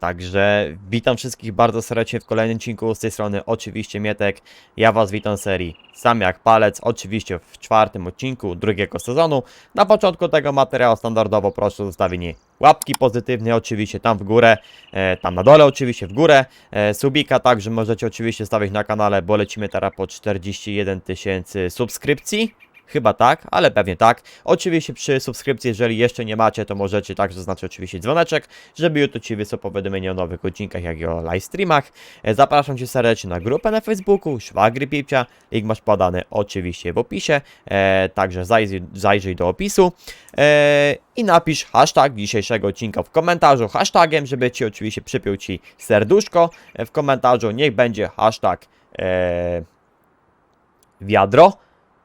Także witam wszystkich bardzo serdecznie w kolejnym odcinku. Z tej strony oczywiście Mietek. Ja Was witam z serii Sam jak palec. Oczywiście w czwartym odcinku drugiego sezonu. Na początku tego materiału standardowo proszę o zostawienie łapki pozytywnej oczywiście tam w górę, e, tam na dole oczywiście w górę. E, subika także możecie oczywiście stawić na kanale, bo lecimy teraz po 41 tysięcy subskrypcji. Chyba tak, ale pewnie tak. Oczywiście przy subskrypcji, jeżeli jeszcze nie macie, to możecie także zaznaczyć oczywiście dzwoneczek, żeby YouTube Ci wysłał powiadomienie o nowych odcinkach, jak i o live streamach. E, Zapraszam Cię serdecznie na grupę na Facebooku, Szwagry Pipcia. Link masz podany oczywiście w opisie, e, także zajrzyj, zajrzyj do opisu e, i napisz hashtag dzisiejszego odcinka w komentarzu hashtagiem, żeby Ci oczywiście przypiął Ci serduszko w komentarzu. Niech będzie hashtag e, wiadro.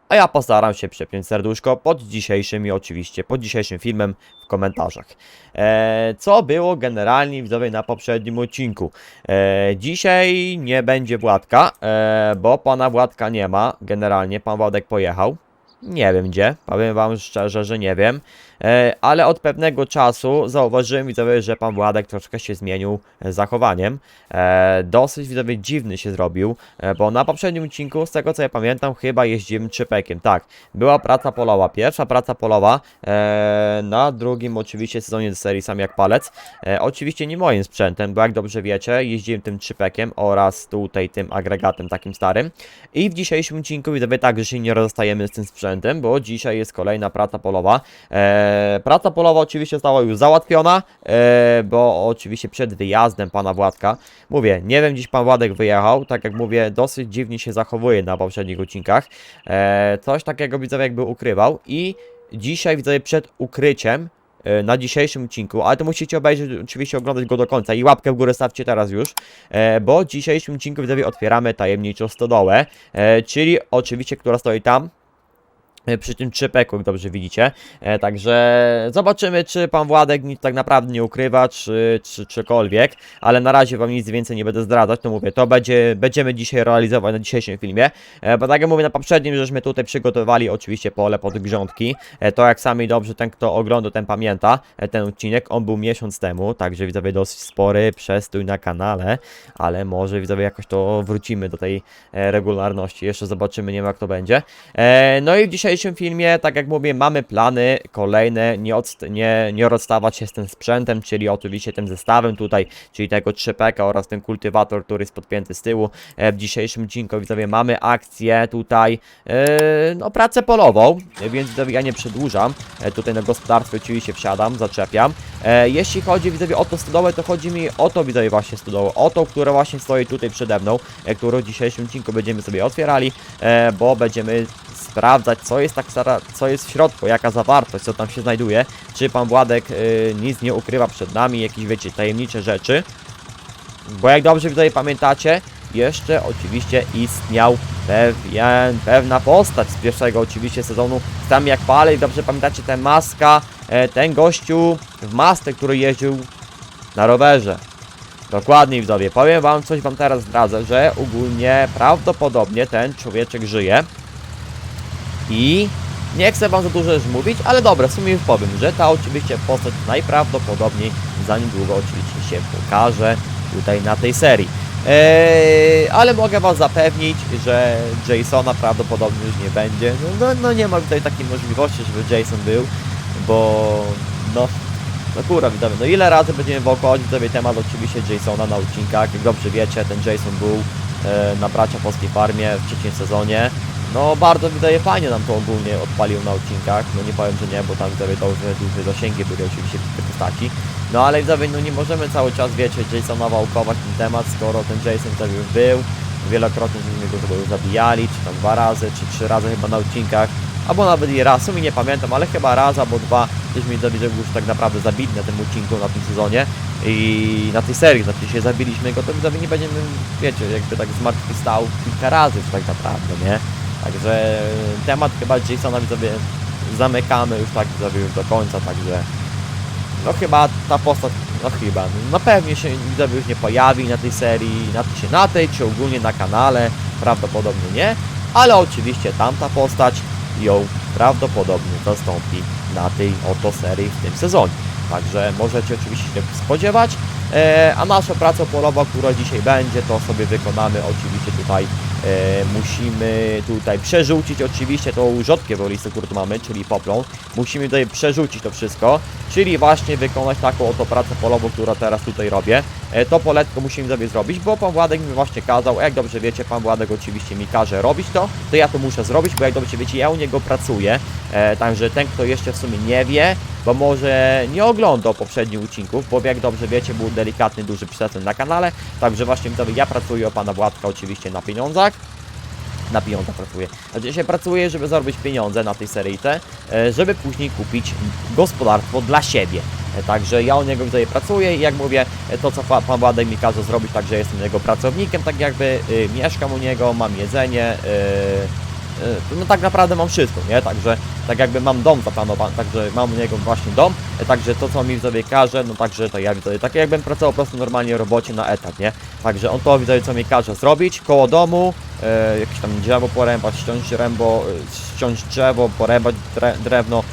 A ja postaram się przepiąć serduszko pod dzisiejszym i oczywiście pod dzisiejszym filmem w komentarzach. E, co było generalnie widzowie na poprzednim odcinku? E, dzisiaj nie będzie Władka, e, bo pana Władka nie ma. Generalnie pan Władek pojechał. Nie wiem gdzie, powiem wam szczerze, że nie wiem. E, ale od pewnego czasu zauważyłem widzowie, że pan Władek troszkę się zmienił e, zachowaniem. E, dosyć widzowie dziwny się zrobił, bo na poprzednim odcinku, z tego co ja pamiętam, chyba jeździłem trzypekiem. Tak, była praca polowa, pierwsza praca polowa, na drugim oczywiście sezonie serii Sam jak palec. Oczywiście nie moim sprzętem, bo jak dobrze wiecie, jeździłem tym trzypekiem oraz tutaj tym agregatem takim starym. I w dzisiejszym odcinku widzowie także się nie rozstajemy z tym sprzętem, bo dzisiaj jest kolejna praca polowa. E, praca polowa oczywiście została już załatwiona, e, bo oczywiście przed wyjazdem pana Władka, mówię, nie wiem gdzieś pan Władek wyjechał, tak jak mówię, dosyć dziwnie się zachowuje na poprzednich odcinkach. E, coś takiego widzowie jakby ukrywał i dzisiaj widzowie przed ukryciem e, na dzisiejszym odcinku, ale to musicie obejrzeć, oczywiście oglądać go do końca i łapkę w górę stawcie teraz już, e, bo w dzisiejszym odcinku widzowie otwieramy tajemniczą stodołę, e, czyli oczywiście, która stoi tam, przy tym trzypeku, jak dobrze widzicie. E, także zobaczymy, czy pan Władek nic tak naprawdę nie ukrywa, czy, czy czykolwiek, ale na razie wam nic więcej nie będę zdradzać, to mówię, to będzie, będziemy dzisiaj realizować na dzisiejszym filmie, e, bo tak jak mówię na poprzednim, żeśmy tutaj przygotowali oczywiście pole pod grządki, e, to jak sami dobrze ten, kto oglądał, ten pamięta e, ten odcinek, on był miesiąc temu, także widzowie dosyć spory przestój na kanale, ale może widzowie jakoś to wrócimy do tej e, regularności, jeszcze zobaczymy, nie wiem jak to będzie. E, no i w dzisiejszym filmie, tak jak mówię, mamy plany kolejne, nie, odst- nie, nie rozstawać się z tym sprzętem, czyli oczywiście tym zestawem tutaj, czyli tego 3PK oraz ten kultywator, który jest podpięty z tyłu. E, w dzisiejszym odcinku widzowie mamy akcję tutaj, e, no pracę polową, więc widzowie ja nie przedłużam, e, tutaj na gospodarstwie oczywiście wsiadam, zaczepiam. E, jeśli chodzi widzowie o to stodołę, to chodzi mi o to widzowie właśnie stodołę, o to, która właśnie stoi tutaj przede mną, e, którą w dzisiejszym odcinku będziemy sobie otwierali, e, bo będziemy sprawdzać, co jest tak co jest w środku, jaka zawartość, co tam się znajduje, czy pan Władek y, nic nie ukrywa przed nami, jakieś wiecie, tajemnicze rzeczy. Bo jak dobrze tutaj pamiętacie, jeszcze oczywiście istniał pewien, pewna postać z pierwszego oczywiście sezonu, tam jak palej, dobrze pamiętacie tę maska, e, ten gościu w masce, który jeździł na rowerze. Dokładnie widzowie, powiem wam, coś wam teraz zdradzę, że ogólnie prawdopodobnie ten człowieczek żyje. I nie chcę wam za dużo już mówić, ale dobra, w sumie już powiem, że ta oczywiście postać najprawdopodobniej za niedługo oczywiście się pokaże tutaj na tej serii. Eee, ale mogę was zapewnić, że Jasona prawdopodobnie już nie będzie. No, no, no nie ma tutaj takiej możliwości, żeby Jason był, bo no no kurwa, widzowie, no ile razy będziemy wokować sobie temat oczywiście Jasona na odcinkach. Jak dobrze wiecie, ten Jason był e, na bracia polskiej farmie w trzecim sezonie. No bardzo wydaje fajnie nam to ogólnie odpalił na odcinkach. No nie powiem, że nie, bo tam widzowie duże, duże zasięgi byli oczywiście w tej postaci. No ale widzowie, no nie możemy cały czas, wiecie, Jasona wałkować ten temat, skoro ten Jason tutaj już był. Wielokrotnie żeśmy go zabijali, czy tam dwa razy, czy trzy razy chyba na odcinkach. Albo nawet i raz, sumie nie pamiętam, ale chyba raz albo dwa żeśmy do widzę już tak naprawdę zabili na tym odcinku, na tym sezonie i na tej serii, znaczy się zabiliśmy go, to widzowie nie będziemy, wiecie, jakby tak zmartwychwstał kilka razy już tak naprawdę, nie? Także temat chyba Jasona widzowie zamykamy już tak widzowie już do końca, także no chyba ta postać, no chyba, no pewnie się widzowie już nie pojawi na tej serii, na, czy na tej, czy ogólnie na kanale, prawdopodobnie nie, ale oczywiście tamta postać ją prawdopodobnie zastąpi na tej oto serii w tym sezonie. Także możecie oczywiście się spodziewać. E, a nasza praca polowa, która dzisiaj będzie, to sobie wykonamy oczywiście tutaj. E, musimy tutaj przerzucić oczywiście tą rzodkie wolisy, którą tu mamy, czyli poplą. Musimy tutaj przerzucić to wszystko, czyli właśnie wykonać taką oto pracę polową, którą teraz tutaj robię. E, to poletko musimy sobie zrobić, bo pan Władek mi właśnie kazał, jak dobrze wiecie, pan Władek oczywiście mi każe robić to, to ja to muszę zrobić, bo jak dobrze wiecie, ja u niego pracuję, e, także ten, kto jeszcze w sumie nie wie, bo może nie oglądał poprzednich odcinków, bo jak dobrze wiecie, był delikatny, duży przestęp na kanale, także właśnie ja pracuję o pana Władka oczywiście na pieniądzach, na pieniądze pracuję. Znaczy się pracuję, żeby zarobić pieniądze na tej seryjce, żeby później kupić gospodarstwo dla siebie. E, Także ja u niego tutaj pracuję i jak mówię, e, to co pa- pan Władek mi każe zrobić, także jestem jego pracownikiem, tak jakby y, mieszkam u niego, mam jedzenie, y, no tak naprawdę mam wszystko, nie? Także tak jakby mam dom zaplanowany, także mam u niego właśnie dom, e, także to co mi widzowie każe, no także to ja widzowie, tak jakbym pracował po prostu normalnie w robocie na etat, nie? Także on to widzowie co mi każe zrobić, koło domu, e, jakieś tam drzewo porębać, ściąć rębo, e, ściąć drzewo, porębać dre, drewno, e,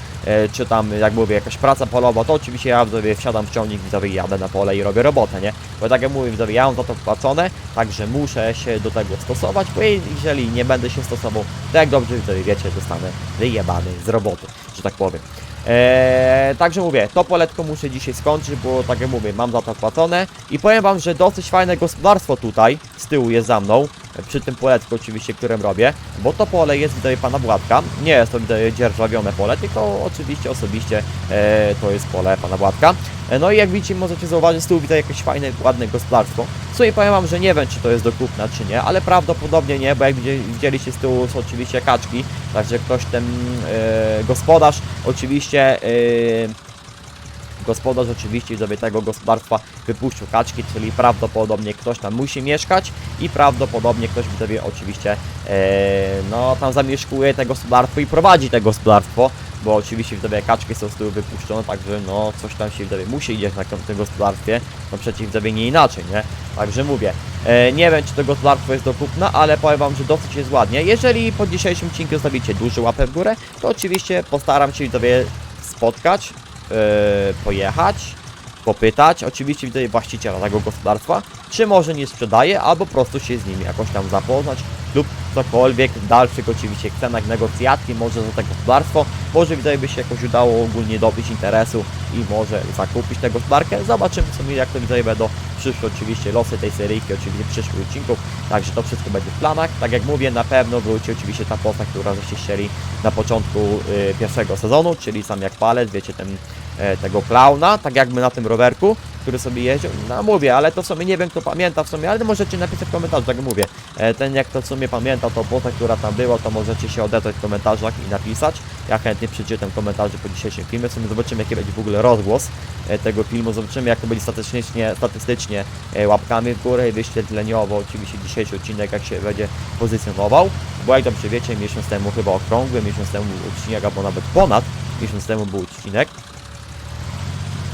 czy tam, jak mówię, jakaś praca polowa, to oczywiście ja widzowie wsiadam w ciągnik, widzowie jadę na pole i robię robotę, nie? Bo tak jak mówię, widzowie, ja mam za to płacone, także muszę się do tego stosować, bo jeżeli nie będę się stosował, to jak dobrze widzowie wiecie, zostanę wyjebany z roboty, że tak powiem. Eee, także mówię, to poletko muszę dzisiaj skończyć, bo tak jak mówię, mam za to płacone i powiem wam, że dosyć fajne gospodarstwo tutaj z tyłu jest za mną, e, przy tym poletku oczywiście, którym robię, bo to pole jest widać pana Władka, nie jest to widać dzierżawione pole, tylko oczywiście osobiście e, to jest pole pana Władka. E, no i jak widzicie, możecie zauważyć z tyłu widać jakieś fajne, ładne gospodarstwo. Co i powiem wam, że nie wiem, czy to jest do kupna, czy nie, ale prawdopodobnie nie, bo jak widzieli- widzieliście z tyłu są oczywiście kaczki, także ktoś ten e, gospodarz oczywiście e, gospodarz oczywiście sobie tego gospodarstwa wypuścił kaczki, czyli prawdopodobnie ktoś tam musi mieszkać i prawdopodobnie ktoś sobie oczywiście e, no tam zamieszkuje te gospodarstwo i prowadzi te gospodarstwo, bo oczywiście widzowie kaczki są z tyłu wypuszczone, także no coś tam się widzowie musi dziać na tym gospodarstwie, no przeciw widzowie nie inaczej, nie? Także mówię, e, nie wiem czy to gospodarstwo jest do kupna, ale powiem wam, że dosyć jest ładnie. Jeżeli po dzisiejszym odcinku zostawicie duży łapę w górę, to oczywiście postaram się widzowie spotkać, pojechać, popytać, oczywiście widzę właściciela tego gospodarstwa, czy może nie sprzedaje, albo po prostu się z nimi jakoś tam zapoznać lub cokolwiek w dalszych oczywiście cenach negocjacji, może za to gospodarstwo, może widać by się jakoś udało ogólnie dobyć interesu i może zakupić tę gospodarkę. Zobaczymy sobie jak to widzowie będą przyszłe oczywiście losy tej seryjki, oczywiście przyszłych odcinków, także to wszystko będzie w planach. Tak jak mówię, na pewno wróci oczywiście ta postać, która żeście chcieli na początku y, pierwszego sezonu, czyli sam jak palec, wiecie, ten e, tego klauna, tak jakby na tym rowerku, który sobie jeździł. No mówię, ale to w sumie nie wiem kto pamięta w sumie, ale możecie napisać w komentarzu, tak mówię. E, ten jak to w sumie pamięta, to postać, która tam była, to możecie się odezwać w komentarzach i napisać. Ja chętnie przeczytam komentarze po dzisiejszym filmie, w sumie zobaczymy jaki będzie w ogóle rozgłos e, tego filmu, zobaczymy jak to będzie statystycznie, statystycznie e, łapkami w górę i wyświetleniowo oczywiście dzisiejszy odcinek jak się będzie pozycjonował, bo jak dobrze wiecie, miesiąc temu chyba okrągły, miesiąc temu odcinek, albo nawet ponad miesiąc temu był odcinek,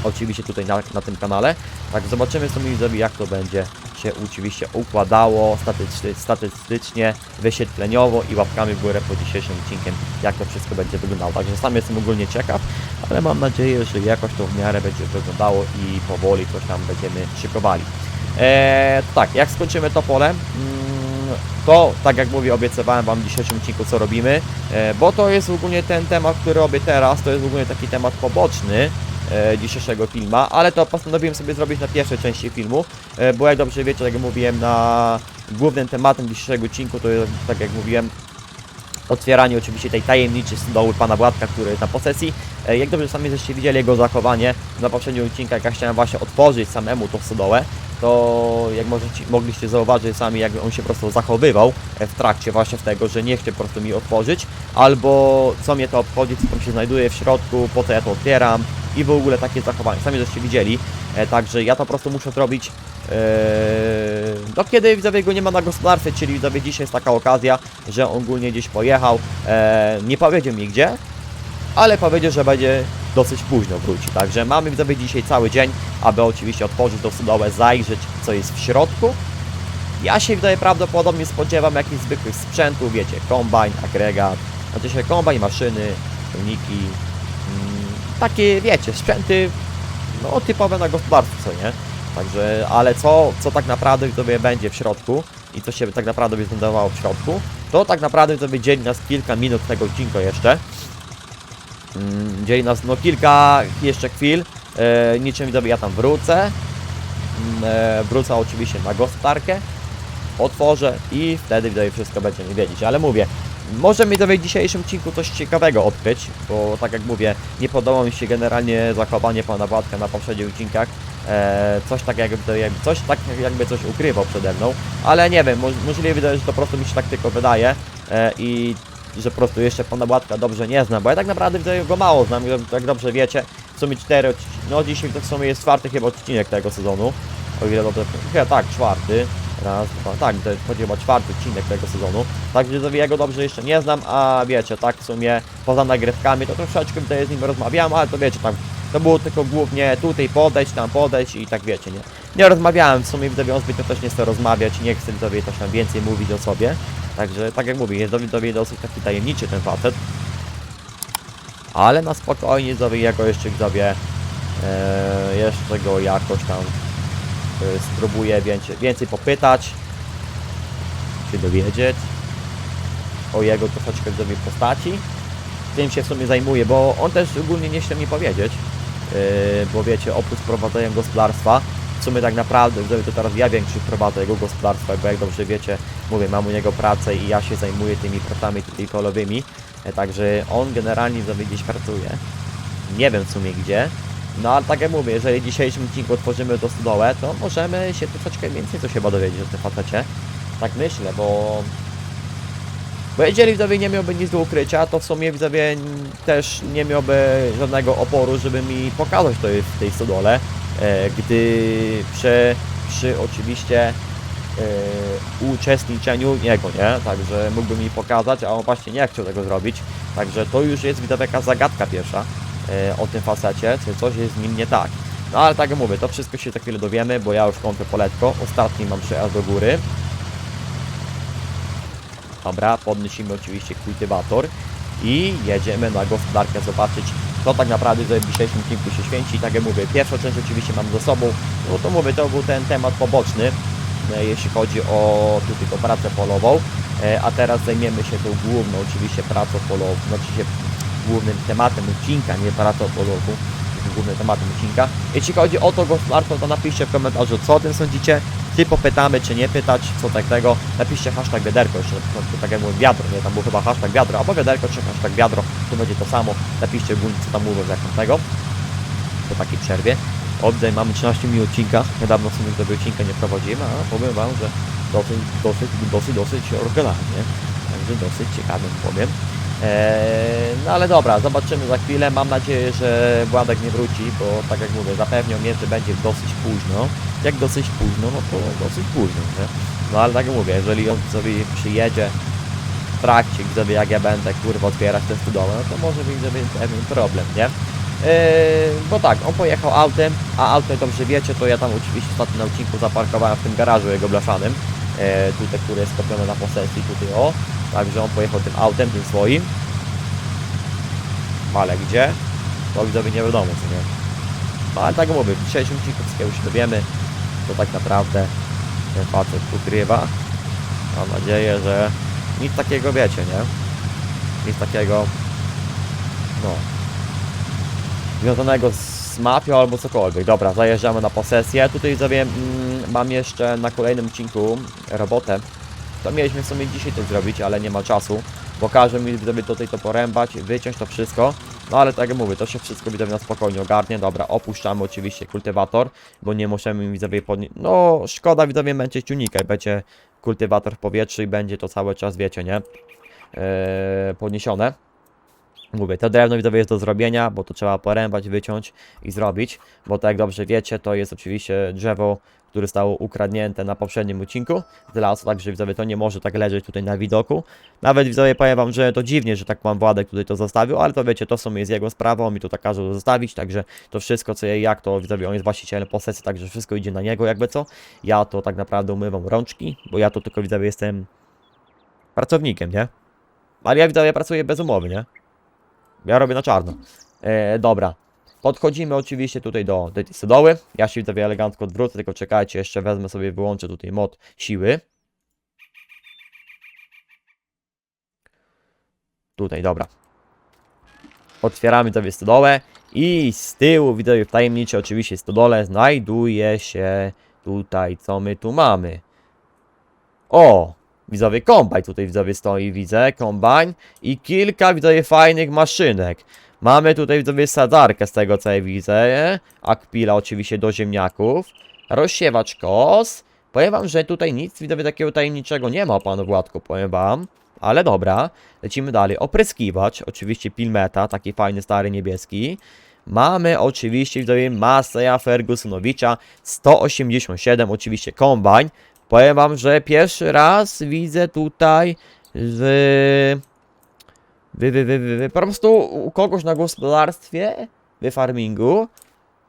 oczywiście tutaj na, na tym kanale. Tak, zobaczymy sobie widzowie jak to będzie się oczywiście układało statystycznie, statystycznie, wyświetleniowo i łapkami w górę po dzisiejszym odcinkiem, jak to wszystko będzie wyglądało. Także sam jestem ogólnie ciekaw, ale mam nadzieję, że jakoś to w miarę będzie wyglądało i powoli coś tam będziemy szykowali. Eee, tak, jak skończymy to pole, mm, to tak jak mówię, obiecywałem Wam w dzisiejszym odcinku co robimy, e, bo to jest ogólnie ten temat, który robię teraz, to jest ogólnie taki temat poboczny, e, dzisiejszego filma, ale to postanowiłem sobie zrobić na pierwszej części filmu, e, bo jak dobrze wiecie, tak jak mówiłem, na głównym tematem dzisiejszego odcinku to jest, tak jak mówiłem, otwieranie oczywiście tej tajemniczej stodoły pana Władka, który jest na posesji. E, Jak dobrze sami żeście widzieli jego zachowanie na poprzednim odcinku, jak ja chciałem właśnie otworzyć samemu tą stodołę, to jak możecie, mogliście zauważyć sami, jak on się po prostu zachowywał e, w trakcie właśnie w tego, że nie chce po prostu mi otworzyć, albo co mnie to obchodzi, co tam się znajduje w środku, po co ja to otwieram i w ogóle takie zachowanie. Sami żeście widzieli, e, także ja to po prostu muszę zrobić Eee, no kiedy widzowie go nie ma na gospodarstwie, czyli widzowie dzisiaj jest taka okazja, że on ogólnie gdzieś pojechał, nie powiedział mi gdzie, ale powiedział, że będzie dosyć późno wróci, także mamy widzowie dzisiaj cały dzień, aby oczywiście otworzyć tą stodołę, zajrzeć co jest w środku. Ja się wydaje prawdopodobnie spodziewam jakichś zwykłych sprzętów, wiecie, kombajn, agregat, znaczy się kombajn, maszyny, silniki, mm, takie wiecie, sprzęty no typowe na gospodarstwo, co nie? Także, ale co, co tak naprawdę sobie będzie w środku i co się tak naprawdę będzie znajdowało w środku, to tak naprawdę sobie dzieli nas kilka minut tego odcinka jeszcze. Mm, dzieli nas no kilka jeszcze chwil, e, niczym sobie ja tam wrócę. Mm, e, wrócę oczywiście na gospodarkę, otworzę i wtedy widzowie wszystko będziemy wiedzieć, ale mówię, może mi w dzisiejszym odcinku coś ciekawego odkryć, bo tak jak mówię, nie podoba mi się generalnie zachowanie pana Władka na poprzednich odcinkach. E, coś tak jakby, coś tak jakby coś ukrywał przede mną, ale nie wiem, mo możliwe, że to po prostu mi się tak tylko wydaje. I że po prostu jeszcze pana Władka dobrze nie znam, bo ja tak naprawdę go mało znam, jak dobrze wiecie, w sumie cztery odcinki, no dzisiaj to w sumie jest czwarty chyba odcinek tego sezonu, o ile dobrze, chyba tak, czwarty, raz, dwa, tak, to chodzi chyba czwarty odcinek tego sezonu, także ja go dobrze jeszcze nie znam, a wiecie, tak w sumie poza nagrywkami to troszeczkę tutaj z nim rozmawiałem, ale to wiecie, tam to było tylko głównie tutaj podejść, tam podejść i tak wiecie, nie? Nie rozmawiałem, w sumie widzowie on zbytnio też nie chce rozmawiać, nie chce widzowie też tam więcej mówić o sobie. Także tak jak mówię, jest widzowie dosyć taki tajemniczy ten facet. Ale na spokojnie widzowie jako jeszcze widzowie e, jeszcze go jakoś tam e, spróbuję więcej, więcej popytać, się dowiedzieć o jego troszeczkę widzowie postaci. Tym się w sumie zajmuje, bo on też ogólnie nie chce mi powiedzieć, Yy, bo wiecie, oprócz prowadzenia gospodarstwa, w sumie tak naprawdę, gdyby to teraz ja większy prowadzę jego gospodarstwa, bo jak dobrze wiecie, mówię, mam u niego pracę i ja się zajmuję tymi pracami tutaj polowymi, e, także on generalnie sobie gdzieś pracuje, nie wiem w sumie gdzie, no ale tak jak mówię, jeżeli w dzisiejszym odcinku otworzymy to stodołę, to możemy się troszeczkę więcej coś chyba dowiedzieć o tym facecie, tak myślę, bo bo jeżeli widzowie nie miałby nic do ukrycia, to w sumie widzowie też nie miałby żadnego oporu, żeby mi pokazać to w tej stodole, gdy przy, przy oczywiście e, uczestniczeniu niego, nie? Także mógłby mi pokazać, a on właśnie nie chciał tego zrobić. Także to już jest widzowie jaka zagadka pierwsza e, o tym facecie, czy coś jest z nim nie tak. No ale tak jak mówię, to wszystko się za chwilę dowiemy, bo ja już kąpię poletko. Ostatni mam przejazd do góry. Dobra, podnosimy oczywiście kultywator i jedziemy na gospodarkę zobaczyć, co tak naprawdę w dzisiejszym odcinku się święci. Tak jak mówię, pierwszą część oczywiście mam za sobą, no to mówię, to był ten temat poboczny, e, jeśli chodzi o tą pracę polową, e, a teraz zajmiemy się tą główną oczywiście pracą polową, znaczy się głównym tematem odcinka, nie pracą polową, głównym tematem odcinka. Jeśli chodzi o to gospodarstwo, to napiszcie w komentarzu, co o tym sądzicie, czy popytamy, czy nie pytać, co tak tego. Napiszcie hashtag wiaderko, jeszcze przykład, tak jak mówię, wiadro, nie, tam był chyba hashtag wiadro, albo wiaderko, czy hashtag wiadro, to będzie to samo. Napiszcie w ogóle, co tam mówią, jak tego, po takiej przerwie. Oddaj, mamy 13 minut odcinka, niedawno w sumie tego odcinka nie prowadziłem, a powiem Wam, że dosyć, dosyć, dosyć, dosyć oryginalnie, także dosyć ciekawym powiem. Eee, no ale dobra, zobaczymy za chwilę. Mam nadzieję, że Władek nie wróci, bo tak jak mówię, zapewniał mnie, że będzie dosyć późno. Jak dosyć późno, no to dosyć późno, nie? No ale tak jak mówię, jeżeli on sobie przyjedzie w trakcie, gdy jak ja będę kurwa otwierać tę studołę, no to może być pewien problem, nie? Eee, bo tak, on pojechał autem, a auto jak dobrze wiecie, to ja tam oczywiście ostatnio na odcinku zaparkowałem w tym garażu jego blaszanym, tutaj, który jest skopiony na posesji, tutaj o, Także on pojechał tym autem, tym swoim. Ale gdzie? To widzowie nie wiadomo, co nie. No ale tak mówię, w dzisiejszym odcinku wszystkiego się dowiemy, co tak naprawdę ten facet ukrywa. Mam nadzieję, że nic takiego wiecie, nie? Nic takiego, no, związanego z mafią albo cokolwiek. Dobra, zajeżdżamy na posesję. Tutaj widzowie, mm, mam jeszcze na kolejnym odcinku robotę to mieliśmy w sumie dzisiaj to zrobić, ale nie ma czasu, bo każe mi widzowie tutaj to porębać, wyciąć to wszystko. No ale tak jak mówię, to się wszystko widzowie na spokojnie ogarnie. Dobra, opuszczamy oczywiście kultywator, bo nie możemy widzowie podnieść... No, szkoda widzowie męczyć tunika i będzie kultywator w powietrzu i będzie to cały czas, wiecie, nie? Eee, podniesione. Mówię, to drewno widzowie jest do zrobienia, bo to trzeba porębać, wyciąć i zrobić, bo tak jak dobrze wiecie, to jest oczywiście drzewo, które zostało ukradnięte na poprzednim odcinku z lasu, także widzowie to nie może tak leżeć tutaj na widoku. Nawet widzowie powiem wam, że to dziwnie, że tak pan Władek tutaj to zostawił, ale to wiecie, to w sumie jest jego sprawa, on mi to tak każe zostawić, także to wszystko co i jak to widzowie, on jest właścicielem posesji, także wszystko idzie na niego jakby co. Ja to tak naprawdę umywam rączki, bo ja to tylko widzowie jestem pracownikiem, nie? Ale ja widzowie pracuję bez umowy, nie? Ja robię na czarno. E, dobra. Podchodzimy oczywiście tutaj do tej stodoły. Ja się widzowie elegancko odwrócę, tylko czekajcie, jeszcze wezmę sobie, wyłączę tutaj mod siły. Tutaj, dobra. Otwieramy sobie stodołę i z tyłu, widzowie, w tajemniczej oczywiście stodole znajduje się tutaj, co my tu mamy. O! Widzowie, kombajn tutaj widzowie stoi, widzę, kombajn i kilka widzowie fajnych maszynek. Mamy tutaj widzowie sadzarkę z tego co ja widzę, akpila oczywiście do ziemniaków, rozsiewacz kos. Powiem wam, że tutaj nic widzowie takiego tajemniczego nie ma, panu Władku, powiem wam. Ale dobra, lecimy dalej. Opryskiwacz, oczywiście Pilmeta, taki fajny, stary, niebieski. Mamy oczywiście widzowie Maseja Fergusonowicza 187, oczywiście kombajn. Powiem wam, że pierwszy raz widzę tutaj w... Wy, wy, wy, wy, wy, po prostu u kogoś na gospodarstwie, w farmingu,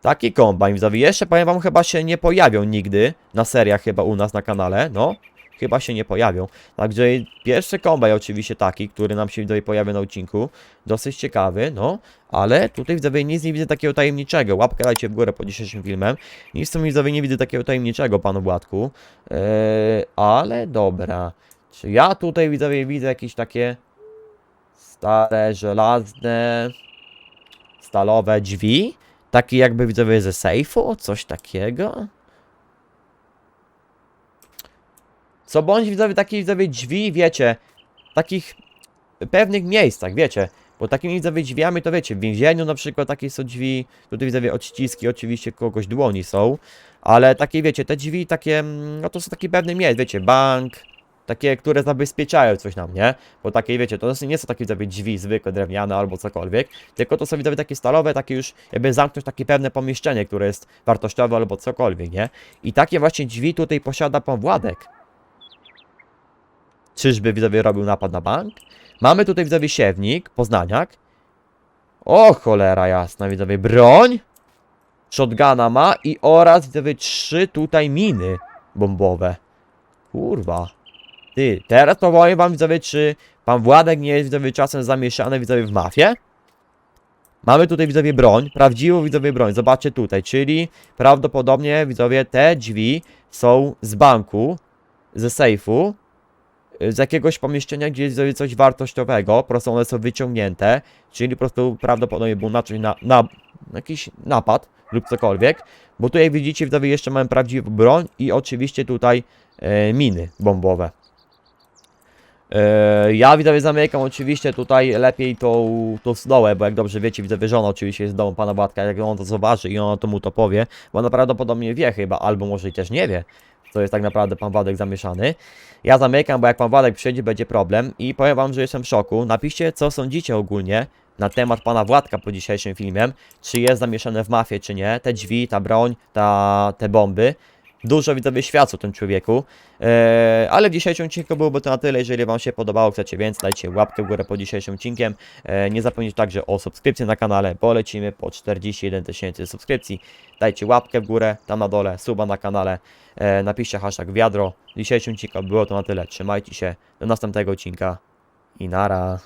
taki kombajn widzowie. Jeszcze powiem wam, chyba się nie pojawią nigdy na seriach chyba u nas na kanale, no. Chyba się nie pojawią. Także pierwszy kombajn oczywiście taki, który nam się widzowie pojawia na odcinku. Dosyć ciekawy, no. Ale tutaj widzowie nic nie widzę takiego tajemniczego. Łapkę dajcie w górę pod dzisiejszym filmem. Nic w tym widzowie nie widzę takiego tajemniczego, panu Władku. Eee, ale dobra. Czy ja tutaj widzowie widzę jakieś takie stare, żelazne, stalowe drzwi? Takie jakby widzowie ze sejfu? Coś takiego? Co bądź widzowie, takie widzowie drzwi, wiecie, takich pewnych miejscach, wiecie, bo takimi widzowie drzwiami to wiecie, w więzieniu na przykład takie są drzwi, tutaj widzowie odciski oczywiście kogoś dłoni są, ale takie wiecie, te drzwi takie, mm, no to są takie pewne miejsca, wiecie, bank, takie, które zabezpieczają coś nam, nie? Bo takie, wiecie, to nie są takie widzowie drzwi zwykłe, drewniane albo cokolwiek, tylko to są widzowie takie stalowe, takie już jakby zamknąć takie pewne pomieszczenie, które jest wartościowe albo cokolwiek, nie? I takie właśnie drzwi tutaj posiada pan Władek. Czyżby widzowie robił napad na bank? Mamy tutaj widzowie siewnik, poznaniak. O cholera jasna, widzowie, broń. Shotguna ma i oraz widzowie trzy tutaj miny bombowe. Kurwa. Ty, teraz powiem wam widzowie, czy pan Władek nie jest widzowie czasem zamieszany widzowie w mafię? Mamy tutaj widzowie broń, prawdziwą widzowie broń, zobaczcie tutaj, czyli prawdopodobnie widzowie te drzwi są z banku, ze sejfu, z jakiegoś pomieszczenia, gdzie jest coś wartościowego, po prostu one są wyciągnięte, czyli po prostu prawdopodobnie był na na, na jakiś napad lub cokolwiek, bo tutaj widzicie, widzowie, jeszcze mamy prawdziwą broń i oczywiście tutaj e, miny bombowe. E, ja widzowie zamykam oczywiście tutaj lepiej tą, tą stołę, bo jak dobrze wiecie, widzowie żona oczywiście jest z domu pana Władka, jak on to zobaczy i ona to mu to powie, bo ona prawdopodobnie wie chyba, albo może i też nie wie, co jest tak naprawdę pan Władek zamieszany. Ja zamykam, bo jak pan Władek przyjdzie, będzie problem i powiem wam, że jestem w szoku. Napiszcie, co sądzicie ogólnie na temat pana Władka po dzisiejszym filmie, czy jest zamieszany w mafię, czy nie, te drzwi, ta broń, ta, te bomby. Dużo widzowie świadczy o tym człowieku. Eee, ale w dzisiejszym odcinku byłoby to na tyle. Jeżeli Wam się podobało, chcecie więcej, dajcie łapkę w górę pod dzisiejszym odcinkiem. Eee, nie zapomnijcie także o subskrypcji na kanale, bo lecimy po 41 tysięcy subskrypcji. Dajcie łapkę w górę, tam na dole, suba na kanale. Eee, napiszcie hashtag wiadro. W dzisiejszym odcinku było to na tyle. Trzymajcie się. Do następnego odcinka i nara.